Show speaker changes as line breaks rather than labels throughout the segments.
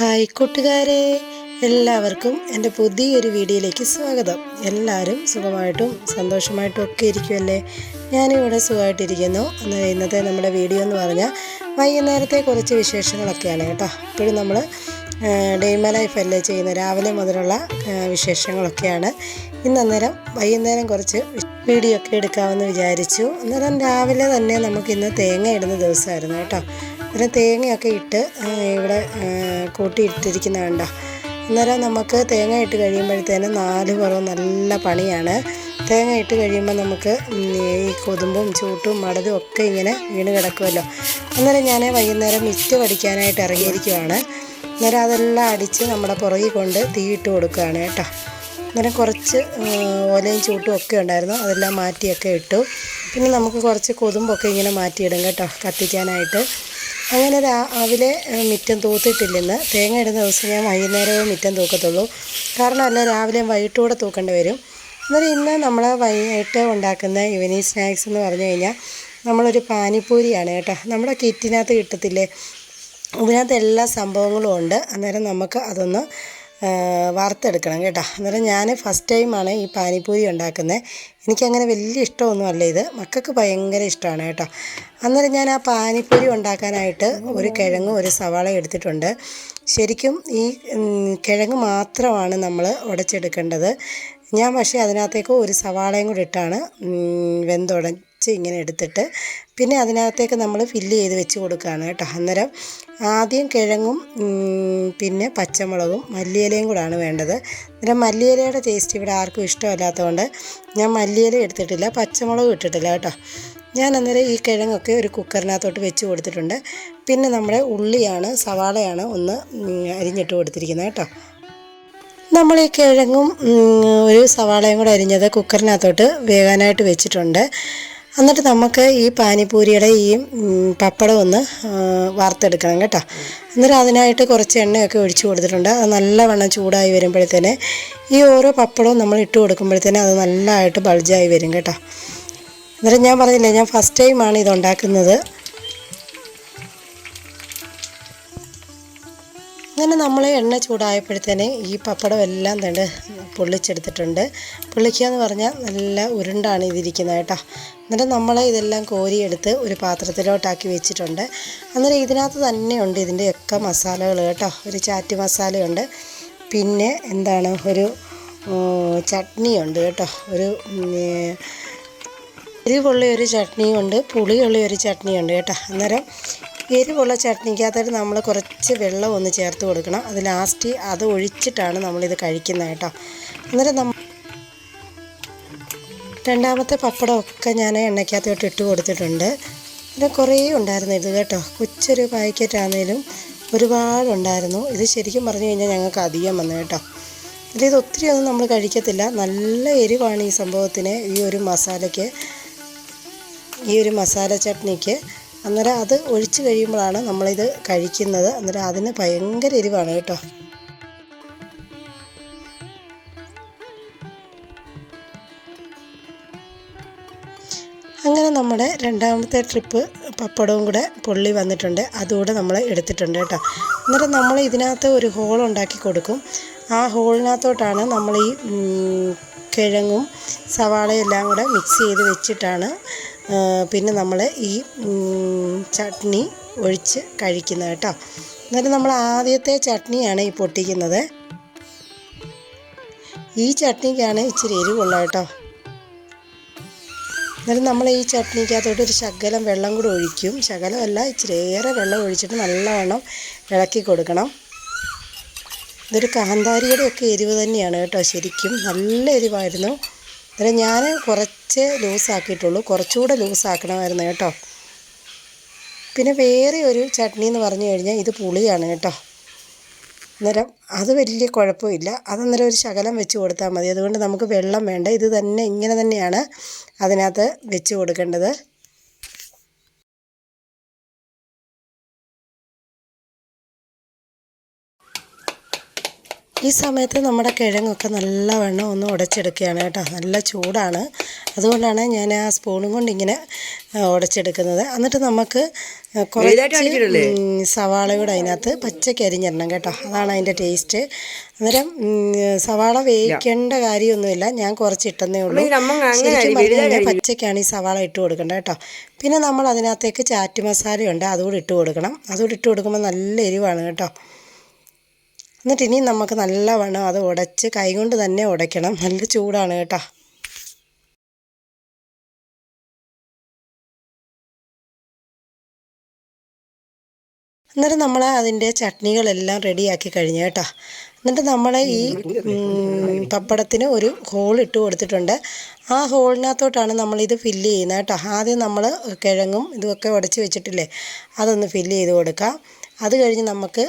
Hi കൂട്ടുകാരെ എല്ലാവർക്കും എന്റെ പുതിയൊരു വീഡിയോയിലേക്ക് സ്വാഗതം. എല്ലാവരും സുഖമായിട്ടും സന്തോഷമായിട്ടും ഒക്കെ ഇരിക്കുമല്ലേ ഞാനിവിടെ സുഖമായിട്ടിരിക്കുന്നു. എന്ന് ഇന്നത്തെ നമ്മുടെ വീഡിയോ എന്ന് പറഞ്ഞാൽ വൈകുന്നേരത്തെ കുറച്ച് വിശേഷങ്ങളൊക്കെയാണ് കേട്ടോ. ഇപ്പോഴും നമ്മൾ ഡെയ്മ ലൈഫ് അല്ലേ ചെയ്യുന്നത്? രാവിലെ മുതലുള്ള വിശേഷങ്ങളൊക്കെയാണ്. ഇന്ന് അന്നേരം വൈകുന്നേരം കുറച്ച് വീഡിയോ ഒക്കെ എടുക്കാമെന്ന് വിചാരിച്ചു. അന്നേരം രാവിലെ തന്നെ നമുക്ക് ഇന്ന് തേങ്ങ ഇടുന്ന ദിവസമായിരുന്നു കേട്ടോ. അന്നേരം തേങ്ങയൊക്കെ ഇട്ട് ഇവിടെ കൂട്ടിയിട്ടിരിക്കുന്ന കണ്ടോ. അന്നേരം നമുക്ക് തേങ്ങ ഇട്ട് കഴിയുമ്പോഴത്തേനും നാല് പുറവും നല്ല പണിയാണ്. തേങ്ങ ഇട്ട് കഴിയുമ്പോൾ നമുക്ക് ഈ കൊതുമ്പും ചൂട്ടും മടലും ഒക്കെ ഇങ്ങനെ വീണ് കിടക്കുമല്ലോ അന്നേരം ഞാൻ വൈകുന്നേരം മിറ്റ് പഠിക്കാനായിട്ട് ഇറങ്ങിയിരിക്കുവാണ്. അന്നേരം അതെല്ലാം അടിച്ച് നമ്മുടെ പുറകിൽ കൊണ്ട് തീയിട്ട് കൊടുക്കുകയാണ് കേട്ടോ. അന്നേരം കുറച്ച് ഓലയും ചൂട്ടും ഒക്കെ ഉണ്ടായിരുന്നു. അതെല്ലാം മാറ്റിയൊക്കെ ഇട്ടു. പിന്നെ നമുക്ക് കുറച്ച് കൊതുമ്പൊക്കെ ഇങ്ങനെ മാറ്റിയിടും കേട്ടോ കത്തിക്കാനായിട്ട്. അങ്ങനെ രാവിലെ മുറ്റം തൂത്തിട്ടില്ലെന്ന് തേങ്ങ ഇടുന്ന ദിവസം ഞാൻ വൈകുന്നേരമേ മിറ്റം തൂക്കത്തുള്ളൂ. കാരണം അല്ല രാവിലെയും വൈകിട്ടൂടെ കൂടെ തൂക്കേണ്ടി വരും. എന്നാൽ ഇന്ന് നമ്മൾ വൈകിട്ട് ഉണ്ടാക്കുന്ന ഈവനിങ് സ്നാക്സ് എന്ന് പറഞ്ഞു കഴിഞ്ഞാൽ നമ്മളൊരു പാനിപ്പൂരിയാണ് കേട്ടോ. നമ്മുടെ കിറ്റിനകത്ത് കിട്ടത്തില്ലേ? ഇതിനകത്ത് എല്ലാ സംഭവങ്ങളും ഉണ്ട്. അന്നേരം നമുക്ക് അതൊന്ന് വറുത്തെടുക്കണം കേട്ടോ. അന്നേരം ഞാൻ ഫസ്റ്റ് ടൈമാണ് ഈ പാനിപ്പൂരി ഉണ്ടാക്കുന്നത് എനിക്കങ്ങനെ വലിയ ഇഷ്ടമൊന്നുമല്ല ഇത്. മക്കൾക്ക് ഭയങ്കര ഇഷ്ടമാണ് കേട്ടോ. അന്നേരം ഞാൻ ആ പാനിപ്പൂരി ഉണ്ടാക്കാനായിട്ട് ഒരു കിഴങ്ങും ഒരു സവാള എടുത്തിട്ടുണ്ട്. ശരിക്കും ഈ കിഴങ്ങ് മാത്രമാണ് നമ്മൾ ഉടച്ചെടുക്കേണ്ടത്. ഞാൻ പക്ഷേ അതിനകത്തേക്ക് ഒരു സവാളയും കൂടി ഇട്ടാണ് ഉം, വെന്തുടച്ച് ഇങ്ങനെ എടുത്തിട്ട് പിന്നെ അതിനകത്തേക്ക് നമ്മൾ ഫില്ല് ചെയ്ത് വെച്ച് കൊടുക്കുകയാണ് കേട്ടോ. അന്നേരം ആദ്യം കിഴങ്ങും പിന്നെ പച്ചമുളകും മല്ലിയിലയും കൂടാണ് വേണ്ടത്. അന്നേരം മല്ലിയിലയുടെ ടേസ്റ്റ് ഇവിടെ ആർക്കും ഇഷ്ടമല്ലാത്തതുകൊണ്ട് ഞാൻ മല്ലിയില എടുത്തിട്ടില്ല പച്ചമുളകും ഇട്ടിട്ടില്ല കേട്ടോ. ഞാൻ അന്നേരം ഈ കിഴങ്ങൊക്കെ ഒരു കുക്കറിനകത്തോട്ട് വെച്ച് കൊടുത്തിട്ടുണ്ട്. പിന്നെ നമ്മുടെ ഉള്ളിയാണ് സവാളയാണ് ഒന്ന് അരിഞ്ഞിട്ട് കൊടുത്തിരിക്കുന്നത് കേട്ടോ. നമ്മൾ ഈ കിഴങ്ങും ഒരു സവാളയും കൂടെ അരിഞ്ഞത് കുക്കറിനകത്തോട്ട് വേകാനായിട്ട് വെച്ചിട്ടുണ്ട്. എന്നിട്ട് നമുക്ക് ഈ പാനിപൂരിയുടെ ഈ പപ്പടം ഒന്ന് വറുത്തെടുക്കണം കേട്ടോ. എന്നിട്ട് അതിനായിട്ട് കുറച്ച് എണ്ണയൊക്കെ ഒഴിച്ചു കൊടുത്തിട്ടുണ്ട്. അത് നല്ലവണ്ണം ചൂടായി വരുമ്പോഴത്തേനെ ഈ ഓരോ പപ്പടവും നമ്മൾ ഇട്ട് കൊടുക്കുമ്പോഴത്തേനെ അത് നല്ലതായിട്ട് ബൾജായി വരും കേട്ടോ. എന്നിട്ട് ഞാൻ പറഞ്ഞില്ലേ ഞാൻ ഫസ്റ്റ് ടൈമാണ് ഇത് ഉണ്ടാക്കുന്നത്. അങ്ങനെ നമ്മൾ എണ്ണ ചൂടായപ്പോഴത്തേന് ഈ പപ്പടം എല്ലാം തണ്ട് പൊള്ളിച്ചെടുത്തിട്ടുണ്ട്. പൊള്ളിക്കുക എന്ന് പറഞ്ഞാൽ നല്ല ഉരുണ്ടാണ് ഇതിരിക്കുന്നത് കേട്ടോ. എന്നിട്ട് നമ്മൾ ഇതെല്ലാം കോരിയെടുത്ത് ഒരു പാത്രത്തിലോട്ടാക്കി വെച്ചിട്ടുണ്ട്. അന്നേരം ഇതിനകത്ത് തന്നെയുണ്ട് ഇതിന്റെയൊക്കെ മസാലകൾ കേട്ടോ. ഒരു ചാറ്റ് മസാലയുണ്ട്. പിന്നെ എന്താണ്? ഒരു ചട്നിയുണ്ട് കേട്ടോ. ഒരു എരിവുള്ള ഒരു ചട്നിയുണ്ട് പുളിയുള്ള ഒരു ചട്നിയുണ്ട് കേട്ടോ. അന്നേരം എരിവുള്ള ചട്നിക്കകത്തായിട്ട് നമ്മൾ കുറച്ച് വെള്ളം ഒന്ന് ചേർത്ത് കൊടുക്കണം. അത് ലാസ്റ്റ് അത് ഒഴിച്ചിട്ടാണ് നമ്മളിത് കഴിക്കുന്നത് കേട്ടോ. അന്നേരം നമ്മൾ രണ്ടാമത്തെ പപ്പടമൊക്കെ ഞാൻ എണ്ണയ്ക്കകത്തോട്ട് ഇട്ട് കൊടുത്തിട്ടുണ്ട്. പിന്നെ കുറേ ഉണ്ടായിരുന്നു ഇത് കേട്ടോ. കൊച്ചൊരു പാക്കറ്റ് ആണെങ്കിലും ഒരുപാടുണ്ടായിരുന്നു. ഇത് ശരിക്കും പറഞ്ഞു കഴിഞ്ഞാൽ ഞങ്ങൾക്ക് അധികം വന്നു കേട്ടോ. ഇത് ഒത്തിരി ഒന്നും നമ്മൾ കഴിക്കത്തില്ല. നല്ല എരിവാണ് ഈ സംഭവത്തിന്. ഈ ഒരു മസാലയ്ക്ക് ഈ ഒരു മസാല ചട്നിക്ക്. അന്നേരം അത് ഒഴിച്ച് കഴിയുമ്പോഴാണ് നമ്മളിത് കഴിക്കുന്നത്. അന്നേരം അതിന് ഭയങ്കര എരിവാണ് കേട്ടോ. അങ്ങനെ നമ്മുടെ രണ്ടാമത്തെ ട്രിപ്പ് പപ്പടവും കൂടെ പൊള്ളി വന്നിട്ടുണ്ട്. അതുകൂടെ നമ്മൾ എടുത്തിട്ടുണ്ട് കേട്ടോ. അന്നേരം നമ്മൾ ഇതിനകത്ത് ഒരു ഹോൾ ഉണ്ടാക്കി കൊടുക്കും. ആ ഹോളിനകത്തോട്ടാണ് നമ്മൾ ഈ കിഴങ്ങും സവാളയും എല്ലാം കൂടെ മിക്സ് ചെയ്ത് വെച്ചിട്ടാണ് പിന്നെ നമ്മൾ ഈ ചട്നി ഒഴിച്ച് കഴിക്കുന്നത് കേട്ടോ. എന്നിട്ട് നമ്മൾ ആദ്യത്തെ ചട്നിയാണ് ഈ പൊട്ടിക്കുന്നത്. ഈ ചട്നിക്കാണ് ഇച്ചിരി എരിവുള്ള കേട്ടോ. എന്നിട്ട് നമ്മൾ ഈ ചട്നിക്കകത്തോട്ട് ഒരു ശകലം വെള്ളം കൂടെ ഒഴിക്കും. ശകലമല്ല ഇച്ചിരി ഏറെ വെള്ളം ഒഴിച്ചിട്ട് നല്ലവണ്ണം ഇളക്കി കൊടുക്കണം. ഇതൊരു കാന്താരിയുടെ ഒക്കെ എരിവ് തന്നെയാണ് കേട്ടോ ശരിക്കും നല്ല എരിവായിരുന്നു. അന്നേരം ഞാൻ കുറച്ച് ലൂസാക്കിയിട്ടുള്ളൂ കുറച്ചുകൂടെ ലൂസാക്കണമായിരുന്നു കേട്ടോ. പിന്നെ വേറെ ഒരു ചട്നി എന്ന് പറഞ്ഞു കഴിഞ്ഞാൽ ഇത് പുളിയാണ് കേട്ടോ. അന്നേരം അത് വലിയ കുഴപ്പമില്ല അതന്നേരം ഒരു ശകലം വെച്ച് കൊടുത്താൽ മതി. അതുകൊണ്ട് നമുക്ക് വെള്ളം വേണ്ട ഇത് തന്നെ ഇങ്ങനെ തന്നെയാണ് അതിനകത്ത് വെച്ച് കൊടുക്കേണ്ടത്. ഈ സമയത്ത് നമ്മുടെ കിഴങ്ങൊക്കെ നല്ലവണ്ണം ഒന്ന് ഉടച്ചെടുക്കുകയാണ് കേട്ടോ. നല്ല ചൂടാണ്. അതുകൊണ്ടാണ് ഞാൻ ആ സ്പൂണും കൊണ്ട് ഇങ്ങനെ ഉടച്ചെടുക്കുന്നത്. എന്നിട്ട് നമുക്ക് കുറച്ച് ഉം, സവാളയുടെ അതിനകത്ത് പച്ചയ്ക്ക് അരിഞ്ഞിടണം കേട്ടോ. അതാണ് അതിന്റെ ടേസ്റ്റ്. അന്നേരം സവാള വേവിക്കേണ്ട കാര്യമൊന്നുമില്ല. ഞാൻ കുറച്ച് ഇട്ടെന്നേ ഉള്ളൂ ശരിക്കും പറഞ്ഞു കഴിഞ്ഞാൽ പച്ചയ്ക്കാണ് ഈ സവാള ഇട്ട് കൊടുക്കേണ്ടത് കേട്ടോ. പിന്നെ നമ്മൾ അതിനകത്തേക്ക് ചാറ്റ് മസാലയുണ്ട് അതുകൂടി ഇട്ട് കൊടുക്കണം. അതുകൂടി ഇട്ട് കൊടുക്കുമ്പോൾ നല്ല എരിവാണ് കേട്ടോ. എന്നിട്ട് ഇനി നമുക്ക് നല്ലവണ്ണം അത് ഉടച്ച് കൈകൊണ്ട് തന്നെ ഉടയ്ക്കണം. നല്ല ചൂടാണ് കേട്ടോ. എന്നിട്ട് നമ്മൾ അതിന്റെ ചട്നികളെല്ലാം റെഡിയാക്കി കഴിഞ്ഞു കേട്ടോ. എന്നിട്ട് നമ്മൾ ഈ പപ്പടത്തിന് ഒരു ഹോൾ ഇട്ട് കൊടുത്തിട്ടുണ്ട്. ആ ഹോളിനകത്തോട്ടാണ് നമ്മളിത് ഫില്ല് ചെയ്യുന്നത് കേട്ടോ. ആദ്യം നമ്മൾ കിഴങ്ങും ഇതുമൊക്കെ ഉടച്ച് വെച്ചിട്ടില്ലേ? അതൊന്ന് ഫില്ല് ചെയ്ത് കൊടുക്കാം. അത് കഴിഞ്ഞ് നമുക്ക്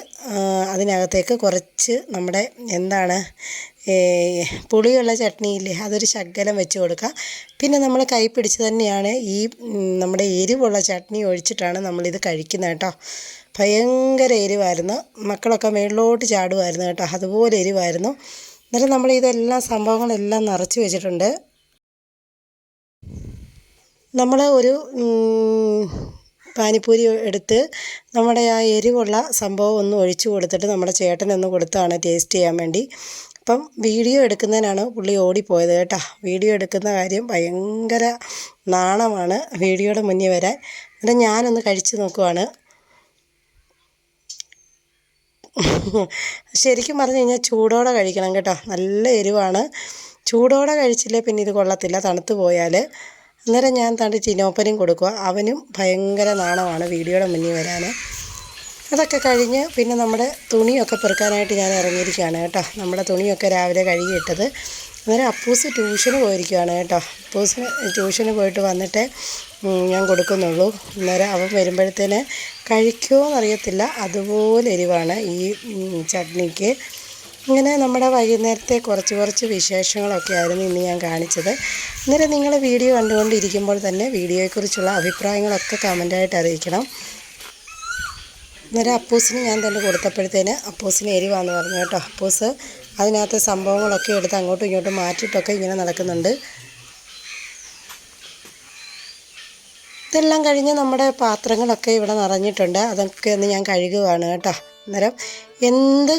അതിനകത്തേക്ക് കുറച്ച് നമ്മുടെ എന്താണ് പുളിയുള്ള ചട്നിയില്ലേ അതൊരു ശകലം വെച്ച് കൊടുക്കുക. പിന്നെ നമ്മൾ കൈ പിടിച്ച് തന്നെയാണ് ഈ നമ്മുടെ എരിവുള്ള ചട്നി ഒഴിച്ചിട്ടാണ് നമ്മളിത് കഴിക്കുന്നത് കേട്ടോ. ഭയങ്കര എരിവായിരുന്നു. മക്കളൊക്കെ മേളിലോട്ട് ചാടുമായിരുന്നു കേട്ടോ. അതുപോലെ എരിവായിരുന്നു. എന്നിട്ട് നമ്മൾ ഇതെല്ലാം സംഭവങ്ങളെല്ലാം നിറച്ച് വെച്ചിട്ടുണ്ട്. നമ്മൾ ഒരു പാനിപ്പൂരി എടുത്ത് നമ്മുടെ ആ എരിവുള്ള സംഭവം ഒന്ന് ഒഴിച്ചു കൊടുത്തിട്ട് നമ്മുടെ ചേട്ടനൊന്ന് കൊടുത്താണ് ടേസ്റ്റ് ചെയ്യാൻ വേണ്ടി. അപ്പം വീഡിയോ എടുക്കുന്നതിനാണ് പുള്ളി ഓടിപ്പോയത് കേട്ടോ. വീഡിയോ എടുക്കുന്ന കാര്യം ഭയങ്കര നാണമാണ് വീഡിയോയുടെ മുന്നിൽ വരാൻ. എന്നിട്ട് ഞാനൊന്ന് കഴിച്ചു നോക്കുവാണ്. ശരിക്കും പറഞ്ഞു കഴിഞ്ഞാൽ ചൂടോടെ കഴിക്കണം കേട്ടോ. നല്ല എരിവാണ്. ചൂടോടെ കഴിച്ചില്ലേ പിന്നെ ഇത് കൊള്ളത്തില്ല തണുത്ത് പോയാൽ അന്നേരം ഞാൻ തണ്ട് ചിനോപ്പനും കൊടുക്കുക. അവനും ഭയങ്കര നാണമാണ് വീഡിയോയുടെ മുന്നിൽ വരാൻ. അതൊക്കെ കഴിഞ്ഞ് പിന്നെ നമ്മുടെ തുണിയൊക്കെ പെറുക്കാനായിട്ട് ഞാൻ ഇറങ്ങിയിരിക്കുകയാണ് കേട്ടോ. നമ്മുടെ തുണിയൊക്കെ രാവിലെ കഴുകിയിട്ടത്. അന്നേരം അപ്പൂസ് ട്യൂഷന് പോയിരിക്കുകയാണ് കേട്ടോ. അപ്പൂസ് ട്യൂഷന് പോയിട്ട് വന്നിട്ട് ഞാൻ കൊടുക്കുന്നുള്ളൂ. അന്നേരം അവൻ വരുമ്പോഴത്തേന് കഴിക്കുമോ എന്നറിയത്തില്ല അതുപോലെ എരിവാണ് ഈ ചട്നിക്ക്. ഇങ്ങനെ നമ്മുടെ വൈകുന്നേരത്തെ കുറച്ച് കുറച്ച് വിശേഷങ്ങളൊക്കെ ആയിരുന്നു ഇന്ന് ഞാൻ കാണിച്ചത്. അന്നേരം നിങ്ങൾ വീഡിയോ കണ്ടുകൊണ്ടിരിക്കുമ്പോൾ തന്നെ വീഡിയോയെക്കുറിച്ചുള്ള അഭിപ്രായങ്ങളൊക്കെ കമന്റായിട്ട് അറിയിക്കണം. അന്നേരം അപ്പൂസിന് ഞാൻ തന്നെ കൊടുത്തപ്പോഴത്തേന് അപ്പൂസിന് എരിവാന്ന് പറഞ്ഞു കേട്ടോ. അപ്പൂസ് അതിനകത്ത് സംഭവങ്ങളൊക്കെ എടുത്ത് അങ്ങോട്ടും ഇങ്ങോട്ടും മാറ്റിയിട്ടൊക്കെ ഇങ്ങനെ നടക്കുന്നുണ്ട്. ഇതെല്ലാം കഴിഞ്ഞ് നമ്മുടെ പാത്രങ്ങളൊക്കെ ഇവിടെ നിറഞ്ഞിട്ടുണ്ട്. അതൊക്കെ ഒന്ന് ഞാൻ കഴുകുകയാണ് കേട്ടോ. അന്നേരം എന്ത്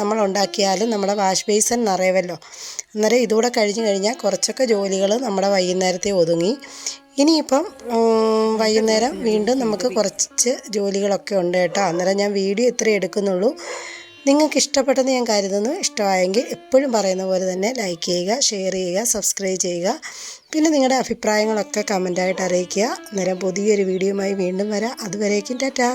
നമ്മൾ ഉണ്ടാക്കിയാലും നമ്മുടെ വാഷ് ബേസിൻ നിറയുമല്ലോ. അന്നേരം ഇതുകൂടെ കഴിഞ്ഞ് കഴിഞ്ഞാൽ കുറച്ചൊക്കെ ജോലികൾ നമ്മുടെ വൈകുന്നേരത്തെ ഒതുങ്ങി. ഇനിയിപ്പം വൈകുന്നേരം വീണ്ടും നമുക്ക് കുറച്ച് ജോലികളൊക്കെ ഉണ്ട് കേട്ടോ. അന്നേരം ഞാൻ വീഡിയോ ഇത്രേ എടുക്കുന്നുള്ളൂ. നിങ്ങൾക്ക് ഇഷ്ടപ്പെട്ടെന്ന് ഞാൻ കരുതുന്നു. ഇഷ്ടമായെങ്കിൽ എപ്പോഴും പറയുന്ന പോലെ തന്നെ ലൈക്ക് ചെയ്യുക ഷെയർ ചെയ്യുക സബ്സ്ക്രൈബ് ചെയ്യുക. പിന്നെ നിങ്ങളുടെ അഭിപ്രായങ്ങളൊക്കെ കമന്റായിട്ട് അറിയിക്കുക. അന്നേരം പുതിയൊരു വീഡിയോയുമായി വീണ്ടും വരാം. അതുവരേക്കും ടാറ്റാ.